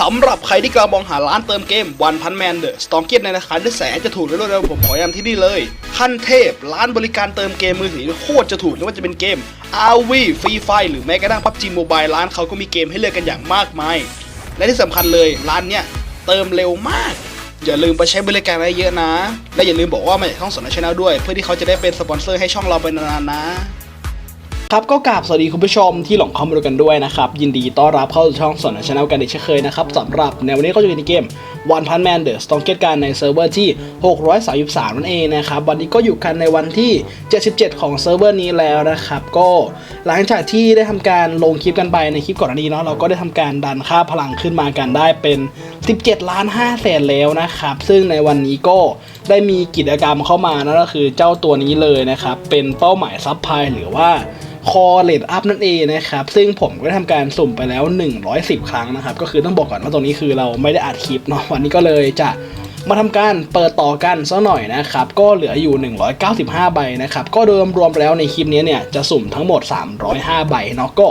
สำหรับใครที่กำลังมองหาร้านเติมเกมวันพันแมนเดอะสตองเกียในราคาที่แสนจะถูกและรวดเร็วผมขอย้ำที่นี่เลยขั้นเทพร้านบริการเติมเกมมือถือโคตรจะถูกไม่ว่าจะเป็นเกม RV ฟรีไฟหรือแม้กระทั่ง PUBG Mobile ร้านเขาก็มีเกมให้เลือกกันอย่างมากมาย และที่สำคัญเลยร้านเนี้ยเติมเร็วมาก อย่าลืมไปใช้บริการอะไรเยอะนะ และอย่าลืมบอกว่ามาจากช่องสนชแนลด้วย เพื่อที่เขาจะได้เป็นสปอนเซอร์ให้ช่องเราไปนานๆนะ ครับก็กราบสวัสดีคุณผู้ชมที่หลงเข้ามาดูกันด้วยนะครับยินดีต้อนรับเข้าสู่ช่องสนชแนลกันอีกเช่นเคยนะครับสำหรับในวันนี้ก็จะเป็นเกม One Punch Man The s t o n g e t กันในเซิร์ฟเวอร์ที่ 633 นั่นเองนะครับวันนี้ก็อยู่กันในวันที่ 77 ของเซิร์ฟเวอร์นี้แล้วนะครับก็หลังจากที่ได้ทำการลงคลิปกันไปในคลิปก่อนหน้านี้เนาะเราก็ได้ทำการดันค่าพลังขึ้นมากันได้เป็น 17 ล้าน5แสนแล้วนะครับซึ่งในวันนี้ก็ได้มีกิจกรรมเข้ามานั่นก็คือเจ้าตัวนี้เลยนะครับเป็นเป้าหมายซับพลายหรือว่า คอเลดอัพนั่นเองนะครับ ซึ่งผมก็ได้ทำการสุ่มไปแล้ว 110 ครั้งนะครับ ก็คือต้องบอกก่อนว่าตรงนี้คือเราไม่ได้อัดคลิปเนาะวันนี้ก็เลยจะมาทำการเปิดต่อกันซะหน่อยนะครับ ก็เหลืออยู่ 195 ใบนะครับ ก็โดยรวมแล้วในคลิปนี้เนี่ยจะสุ่มทั้งหมด 305 ใบเนาะก็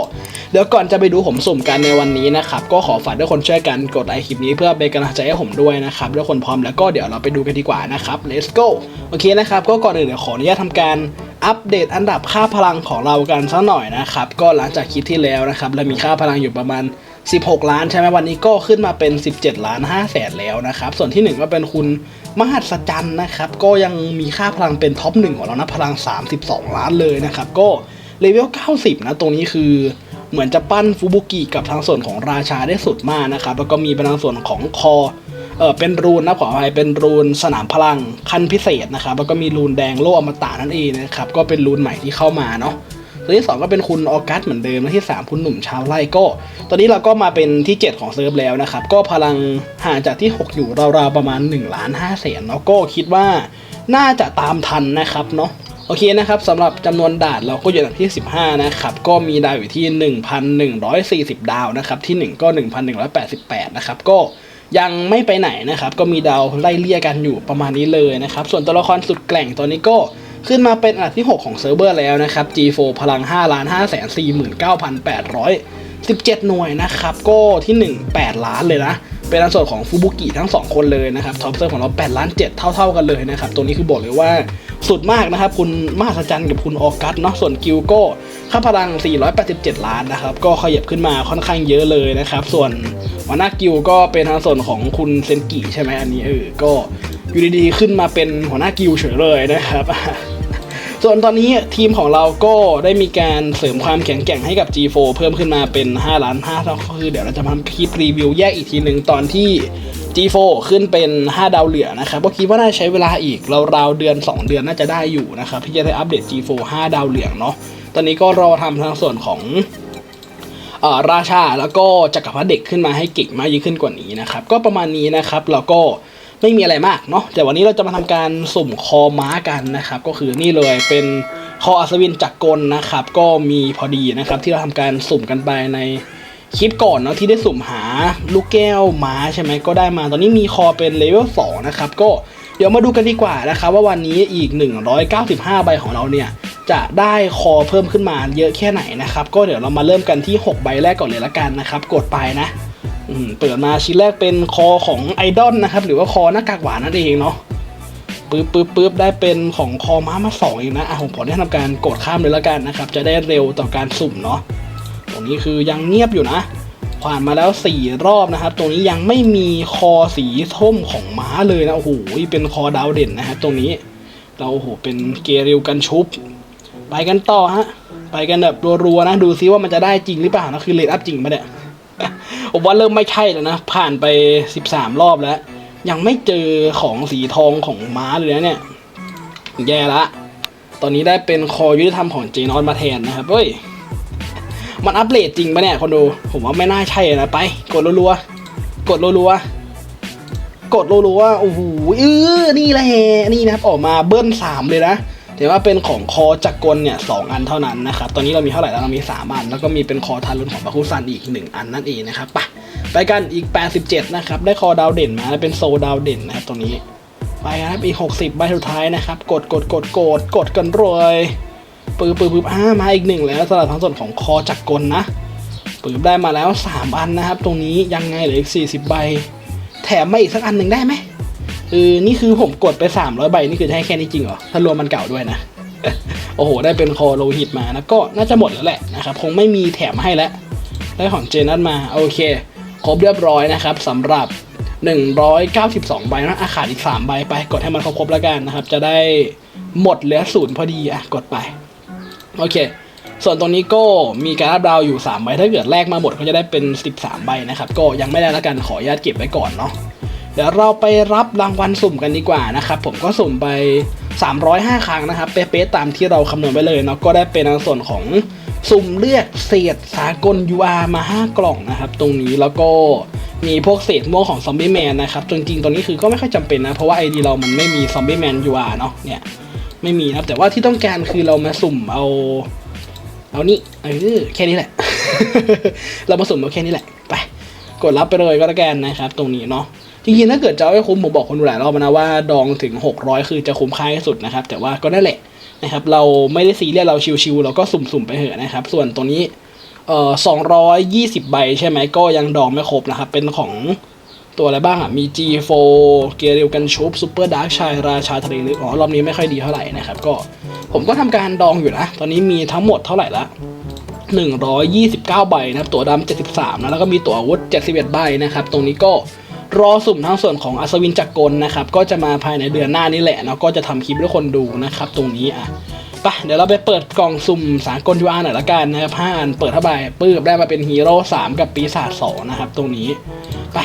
เดี๋ยวก่อนจะไปดูผมสุ่มกันในวันนี้นะครับ ก็ขอฝากทุกคนช่วยกันกดไลค์คลิปนี้เพื่อเป็นกำลังใจให้ผมด้วยนะครับทุกคนพร้อมแล้วก็เดี๋ยวเราไปดูกันดีกว่านะครับ let's go โอเคนะครับ ก็ก่อนอื่นเดี๋ยวขออนุญาตทำการ อัปเดตอันดับค่าพลังของเรากันสักหน่อยนะครับ ก็หลังจากคลิปที่แล้วนะครับเรามีค่าพลังอยู่ประมาณ 16 ล้านใช่ไหมวันนี้ก็ขึ้นมาเป็น 17 ล้าน5แสนแล้วนะครับ ส่วนที่ 1 ก็เป็นคุณมหัศจรรย์นะครับ ก็ยังมีค่าพลังเป็นท็อปหนึ่งของเรานะพลัง 32 ล้านเลยนะครับ ก็เลเวล 90 นะ ตรงนี้คือเหมือนจะปั้นฟูบุกิกับทางส่วนของราชาได้สุดมากนะครับ แล้วก็มีเป็นทางส่วนของคอ เออเป็นรูนนะขออภัยเป็นรูนสนามพลังขั้นพิเศษนะครับแล้วก็มีรูนแดงโลกอมตะนั่นเองนะครับก็เป็นรูนใหม่ที่เข้ามาเนาะตัวที่ 2 ก็เป็นคุณออกัสเหมือนเดิมและที่ 3 คุณหนุ่มชาวไร่ก็ ตอนนี้เราก็มาเป็นที่ 7 ของเซิร์ฟแล้วนะครับ ก็พลังห่างจากที่ 6 อยู่ราวๆประมาณ1ล้าน5แสนเนาะก็คิดว่าน่าจะตามทันนะครับเนาะโอเคนะครับสำหรับจำนวนดาดเราก็อยู่ันดับที่ 15 นะครับ ก็มีดาวอยู่ที่ 1,140 ดาวนะครับ ที่ 1 ก็ 1,188 นะครับ ก็ ยังไม่ไปไหนนะครับ ก็มีดาวไล่เลี่ยกันอยู่ประมาณนี้เลยนะครับ ส่วนตัวละครสุดแกร่งตอนนี้ก็ขึ้นมาเป็นอันดับที่ 6 ของเซิร์ฟเวอร์แล้วนะครับ G4 พลัง 5 ล้าน 5 4 9 8 17 หน่วยนะครับ ก็ที่ 1 8 ล้านเลยนะ เป็นอันส่วนของฟูบุกิทั้ง 2 คนเลยนะครับท็อปเซอร์ของเรา8ล้าน7เท่า ๆกันเลยนะครับตรงนี้คือบอกเลยว่าสุดมากนะครับ คุณมหัศจรรย์กับคุณออกัสเนาะส่วนกิลโก้ค่าพลัง 487 ล้านนะครับ ก็ขยับขึ้นมาค่อนข้างเยอะเลยนะครับ ส่วนหัวหน้ากิลก็เป็นทางส่วนของคุณเซนกิใช่ไหมอันนี้เออก็อยู่ดีๆขึ้นมาเป็นหัวหน้ากิลเฉยเลยนะครับ ส่วนตอนนี้ทีมของเราก็ได้มีการเสริมความแข็งแกร่งให้กับ G4 เพิ่มขึ้นมาเป็น 5 ล้าน5ล้วก็คือเดี๋ยวเราจะทำคลิปรีวิวแยกอีกทีหนึ่งตอนที่ G4 ขึ้นเป็น 5 ดาวเหลืองนะครับก็คิดว่าน่าใช้เวลาอีกราวๆเดือน 2 เดือนน่าจะได้อยู่นะครับที่จะได้อัปเดต G4 5 ดาวเหลืองเนาะตอนนี้ก็รอทำทางส่วนของราชาแล้วก็จักรพรรดิเด็กขึ้นมาให้เก่งมากยิ่งขึ้นกว่านี้นะครับก็ประมาณนี้นะครับแล้วก็ ไม่มีอะไรมากเนาะแต่วันนี้เราจะมาทำการสุ่มคอม้ากันนะครับ ก็คือนี่เลยเป็นคออัศวินจักรกลนะครับ ก็มีพอดีนะครับที่เราทำการสุ่มกันไปในคลิปก่อนเนาะที่ได้สุ่มหาลูกแก้วม้าใช่ไหมก็ได้มาตอนนี้มีคอเป็นเลเวล2นะครับก็เดี๋ยวมาดูกันดีกว่านะครับว่าวันนี้อีก 195 ใบของเราเนี่ยจะได้คอเพิ่มขึ้นมาเยอะแค่ไหนนะครับก็เดี๋ยวเรามาเริ่มกันที่ 6 ใบแรกก่อนเลยละกันนะครับ กดไปนะ เปิดมาชิ้นแรกเป็นคอของไอดอลนะครับ หรือว่าคอหน้ากากหวานนั่นเองเนาะปึ๊บปึ๊บปึ๊บได้เป็นของคอม้ามาสองเองนะอะผมขอแนะนำการกดข้ามเลยแล้วกันนะครับ จะได้เร็วต่อการสุ่มเนาะตรงนี้คือยังเงียบอยู่นะผ่านมาแล้วสี่รอบนะครับ ตรงนี้ยังไม่มีคอสีส้มของม้าเลยนะโอ้โหเป็นคอดาวเด่นนะครับตรงนี้เราโอ้โหเป็นเกริวกันชุบ ไปกันต่อฮะไปกันแบบรัวๆนะดูซิว่ามันจะได้จริงหรือเปล่านะคือเลดอัพจริงปะเนี่ย ผมว่าเริ่มไม่ใช่แล้วนะ ผ่านไป 13 รอบแล้ว ยังไม่เจอของสีทองของม้าเลยนะเนี่ย แย่ละ ตอนนี้ได้เป็นคอยุทธธรรมของเจนอนมาแทนนะครับเฮ้ย มันอัปเดตจริงปะเนี่ยคนดู ผมว่าไม่น่าใช่นะไป กดรัวๆ กดรัวๆ กดรัวๆ โอ้โหเออนี่แหละนี่นะครับ ออกมาเบิ้ลสามเลยนะ แต่ว่าเป็นของคอจักรกลเนี่ยสองอันเท่านั้นนะครับตอนนี้เรามีเท่าไหร่แล้วเรามี 3 อัน แล้วก็มีเป็นคอทารุนของบาคุซันอีก 1 อันนั่นเองนะครับไปไปกันอีก 87 นะครับ ได้คอดาวเด่นมาเป็นโซดาวเด่นนะครับตรงนี้ไปครับอีก 60 ใบสุดท้ายนะครับ กดกดกดกดกดกันรวยปื๊บปื๊บปื๊บอ่ามาอีกหนึ่งแล้วสำหรับทั้งส่วนของคอจักรกลนะปืบได้มาแล้ว 3 อันนะครับ ตรงนี้ยังไงเหลืออีก 40 ใบ แถมมาอีกสักอันหนึ่งได้ไหม เออนี่คือผมกดไป 300 ใบนี่คือจะให้แค่นี้จริงเหรอ ถ้ารวมมันเก่าด้วยนะ โอ้โห ได้เป็นคอโลหิตมานะก็น่าจะหมดแล้วแหละนะครับ คงไม่มีแถมให้แล้ว ได้ของเจนัทมา โอเค ครบเรียบร้อยนะครับสำหรับ 192 ใบนะอาขาดอีก 3 ใบไป กดให้มันครบๆแล้วกันนะครับ จะได้หมดเหลือศูนย์พอดีอะกดไป โอเคส่วนตรงนี้ก็มีการรับดาวอยู่3ใบถ้าเกิดแลกมาหมดก็จะได้เป็น 13 ใบนะครับ ก็ยังไม่ได้แล้วกันขออนุญาตเก็บไว้ก่อนเนาะ เดี๋ยวเราไปรับรางวัลสุ่มกันดีกว่านะครับผมก็สุ่มไป 305 ครั้งนะครับเป๊ะๆตามที่เราคำนวณไว้เลยเนาะก็ได้เป็นในส่วนของสุ่มเลือกเศษสากล UR มา 5 กล่องนะครับ ตรงนี้แล้วก็มีพวกเศษม่วงของซอมบี้แมนนะครับจริงๆตรงนี้คือก็ไม่ค่อยจำเป็นนะ เพราะว่าไอดีเรามันไม่มีซอมบี้แมน UR เนาะเนี่ยไม่มีนะแต่ว่าที่ต้องการคือเรามาสุ่มเอาเอานี่เออแค่นี้แหละ เรามาสุ่มเอาแค่นี้แหละไปกดรับไปเลยก็แล้วกันนะครับ ตรงนี้เนาะ จริงๆถ้าเกิดจะเอาให้คุ้มผมบอกคนดูหลายรอบนะว่าดองถึง 600 คือจะคุ้มค่าที่สุดนะครับ แต่ว่าก็นั่นแหละนะครับ เราไม่ได้ซีเรียสเราชิวๆเราก็สุ่มๆไปเถอะนะครับ ส่วนตรงนี้เอ่อ220 ใบใช่ไหมก็ยังดองไม่ครบนะครับ เป็นของตัวอะไรบ้างอะ มี G4 เกียร์เรียวกันชุบซูเปอร์ดาร์กชายราชาทะเลลึกอ๋อรอบนี้ไม่ค่อยดีเท่าไหร่นะครับ ก็ผมก็ทำการดองอยู่นะ ตอนนี้มีทั้งหมดเท่าไหร่ละ129 ใบนะครับ ตั๋วดำ73นะแล้วก็มีตั๋วอาวุธ71 ใบนะครับ ตรงนี้ก็ รอสุ่มทั้งส่วนของอัศวินจักรกลนะครับ ก็จะมาภายในเดือนหน้านี้แหละเนาะก็จะทำคลิปให้คนดูนะครับ ตรงนี้อะไปเดี๋ยวเราไปเปิดกล่องสุ่มสากลยูอาร์หน่อยละกันนะครับห้าอันเปิดเข้าไปปื้บได้มาเป็นฮีโร่3กับปีศาจ2นะครับ ตรงนี้ไป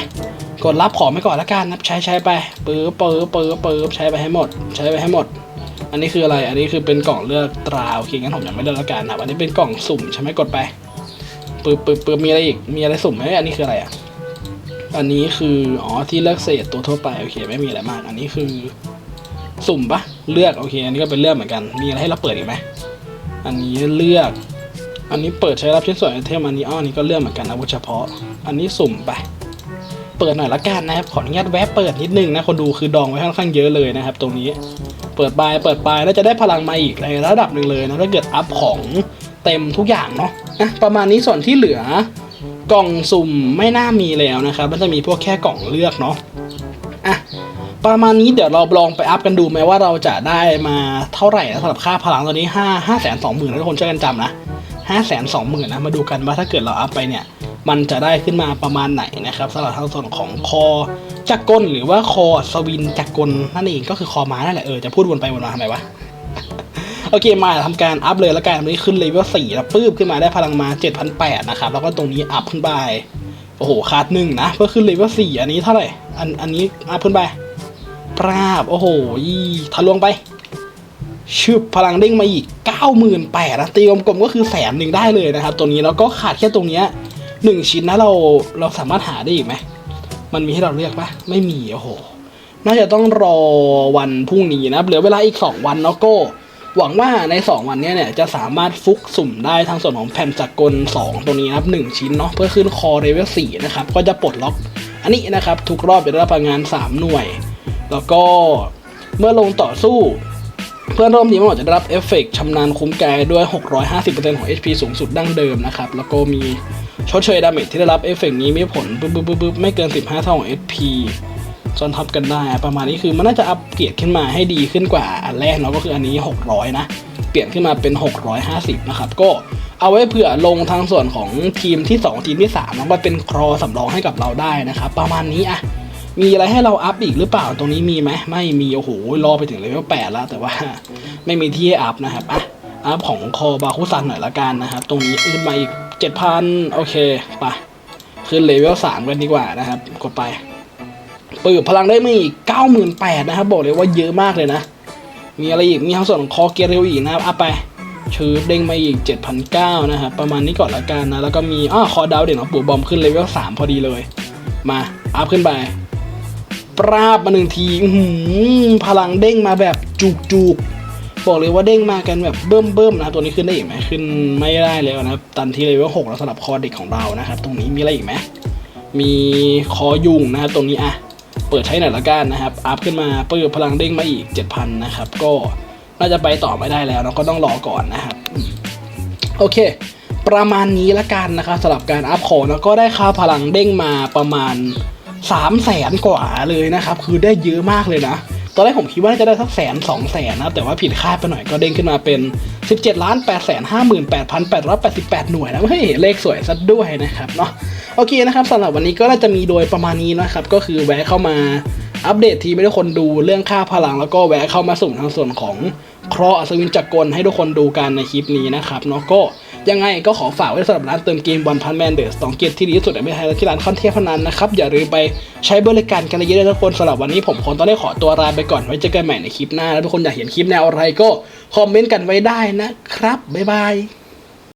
กดรับของไปก่อนละกันนะใช้ใช้ไปปื้บปื้บปื้บปื้บใช้ไปให้หมด ใช้ไปให้หมด อันนี้คืออะไรอันนี้คือเป็นกล่องเลือกตราโอเคงั้นผมยังไม่เลือกละกันนะอันนี้เป็นกล่องสุ่มใช่ไหมกดไปปึ๊บปึ๊บปึ๊บมีอะไรอีกมีอะไรสุ่มไหมอันนี้คืออะไรอะ อันนี้คือ อ๋อ ที่เลือกเศษตัวทั่วไป โอเค ไม่มีอะไรมาก อันนี้คือ สุ่มปะเลือก โอเค อันนี้ก็เป็นเลือกเหมือนกัน มีอะไรให้เราเปิดอีกไหม อันนี้เลือก อันนี้เปิดใช้รับชิ้นส่วนไอเทมอันนี้อ้อนนี้ก็เลือกเหมือนกันอาวุธเฉพาะ อันนี้สุ่มไป เปิดหน่อยละกันนะครับ ขออนุญาตแวะเปิดนิดนึงนะ คนดูคือดองไว้ค่อนข้างเยอะเลยนะครับ ตรงนี้ เปิดปลาย เปิดปลายแล้วจะได้พลังมาอีกในระดับหนึ่งเลยนะ ถ้าเกิดอัพของเต็มทุกอย่างเนาะะประมาณนี้ส่วนที่เหลือ กล่องสุ่มไม่น่ามีแล้วนะครับ มันจะมีพวกแค่กล่องเลือกเนาะอะประมาณนี้เดี๋ยวเราลองไปอัพกันดูไหมว่าเราจะได้มาเท่าไหร่นะสำหรับค่าพลังตอนนี้ห้าห้าแสนสองหมื่นทุกคนช่วยกันจำนะห้าแสนสองหมื่นนะมาดูกันว่าถ้าเกิดเราอัพไปเนี่ยมันจะได้ขึ้นมาประมาณไหนนะครับสำหรับทางส่วนของคอจักรกลหรือว่าคอสวินจักรกลนั่นเองก็คือคอม้านั่นแหละเออจะพูดวนไปวนมาทำไมวะ โอเคมาทำการอัพเลยแล้วกันอันนี้ขึ้นเลเวลสี่แล้วปื้บขึ้นมาได้พลังมา7,800นะครับแล้วก็ตรงนี้อัพขึ้นไปโอ้โหขาดหนึ่งนะเพื่อขึ้นเลเวลสี่อันนี้เท่าไหร่อันอันนี้อัพขึ้นไปปราบโอ้โหยี่ทะลวงไปชึบพลังเด้งมาอีก 98,000นะตีกลมๆก็คือแสนหนึ่งได้เลยนะครับ ตัวนี้แล้วก็ขาดแค่ตรงเนี้ยหนึ่งชิ้นนะเราเราสามารถหาได้อีกไหมมันมีให้เราเลือกปะไม่มีโอ้โหน่าจะต้องรอวันพรุ่งนี้นะเหลือเวลาอีก 2 วันเนาะก็ หวังว่าใน 2 วันนี้เนี่ยจะสามารถฟุกสุ่มได้ทั้งส่วนของแผ่นจักรกล2ตรงนี้นะครับ1ชิ้นเนาะเพื่อขึ้นคอเลเวล4นะครับก็จะปลดล็อกอันนี้นะครับทุกรอบจะได้รับพลังงาน 3 หน่วย แล้วก็เมื่อลงต่อสู้ เพื่อนร่วมทีมทั้งหมดจะได้รับเอฟเฟกต์ชำนาญคุ้มกายด้วย 650%ของ HP สูงสุดดั้งเดิมนะครับแล้วก็มีชดเชยดาเมจที่ได้รับเอฟเฟกต์นี้มีผลปึ๊บปึ๊บบึ๊บไม่เกิน 15 เท่าของ HP จนทับกันได้ ประมาณนี้คือมันน่าจะอัปเกรดขึ้นมาให้ดีขึ้นกว่าอันแรกเนาะก็คืออันนี้ 600 นะ เปลี่ยนขึ้นมาเป็น 650 นะครับ ก็เอาไว้เผื่อลงทางส่วนของทีมที่ 2 ทีมที่3แล้วมาเป็นครอสำรองให้กับเราได้นะครับ ประมาณนี้อะมีอะไรให้เราอัพอีกหรือเปล่าตรงนี้มีไหมไม่มีโอ้โหรอไปถึงเลเวล8แล้ว แต่ว่าไม่มีที่อัพนะครับอะอัพของคอบาคุซันหน่อยละกันนะครับ ตรงนี้ขึ้นมาอีก7,000โอเคไปขึ้นเลเวล3กันดีกว่านะครับ กดไป ปืบพลังได้มาอีก98,000นะครับ บอกเลยว่าเยอะมากเลยนะ มีอะไรอีก มีทั้งส่วนของคอเกียร์เร็วอีกนะครับอัพไปชืบเด้งมาอีก 7,900นะครับ ประมาณนี้ก่อนละกันนะ แล้วก็มีอ้อคอดาวเด่นของปู่บอมขึ้นเลเวล3พอดีเลย มาอัพขึ้นไป ปราบมาหนึ่งทีอื้อหือพลังเด้งมาแบบจุกจุกบอกเลยว่าเด้งมากันแบบเบิ่มเบิ่มนะตัวนี้ขึ้นได้อีกไหมขึ้นไม่ได้แล้วนะครับ ตันที่เลเวล6แล้วสำหรับคอเด็กของเรานะครับ ตรงนี้มีอะไรอีกไหมมีคอยุงนะครับตรงนี้อะ เปิดใช้หน่อยละกันนะครับ อัพขึ้นมาปื้อพลังเด้งมาอีก 7,000 นะครับ ก็น่าจะไปต่อไม่ได้แล้วเนาะก็ต้องรอก่อนนะครับ โอเค ประมาณนี้ละกันนะครับสำหรับการอัพของแล้วก็ได้ค่าพลังเด้งมาประมาณ3 0 0แสนกว่าเลยนะครับ คือได้เยอะมากเลยนะ ตอนแรกผมคิดว่าจะได้สักแสนสองแสนนะแต่ว่าผิดคาดไปหน่อยก็เด้งขึ้นมาเป็น 17ล้าน8แสน5 8 8 8 8 หน่วยนะไม่เลขสวยซะด้วยนะครับเนาะโอเคนะครับสำหรับวันนี้ก็น่าจะมีโดยประมาณนี้นะครับก็คือแวะเข้ามาอัปเดตทีไมให้ทุกคนดูเรื่องค่าพลัง แล้วก็แวะเข้ามาสุ่มทางส่วนของเคราะห์อัศวินจักรกลให้ทุกคนดูกันในคลิปนี้นะครับเนาะก็ ยังไงก็ขอฝากไว้สำหรับร้านเติมเกมบอลพันแมนเดอร์สตองเกตที่ดีที่สุดในประเทศไทยและที่ร้านคอนเทนต์พนันนะครับ อย่าลืมไปใช้บริการกันเยอะๆทุกคนสำหรับวันนี้ผมคงต้องได้ขอตัวลาไปก่อนไว้เจอกันใหม่ในคลิปหน้า แล้วทุกคนอยากเห็นคลิปแนวอะไรก็คอมเมนต์กันไว้ได้นะครับบ๊ายบาย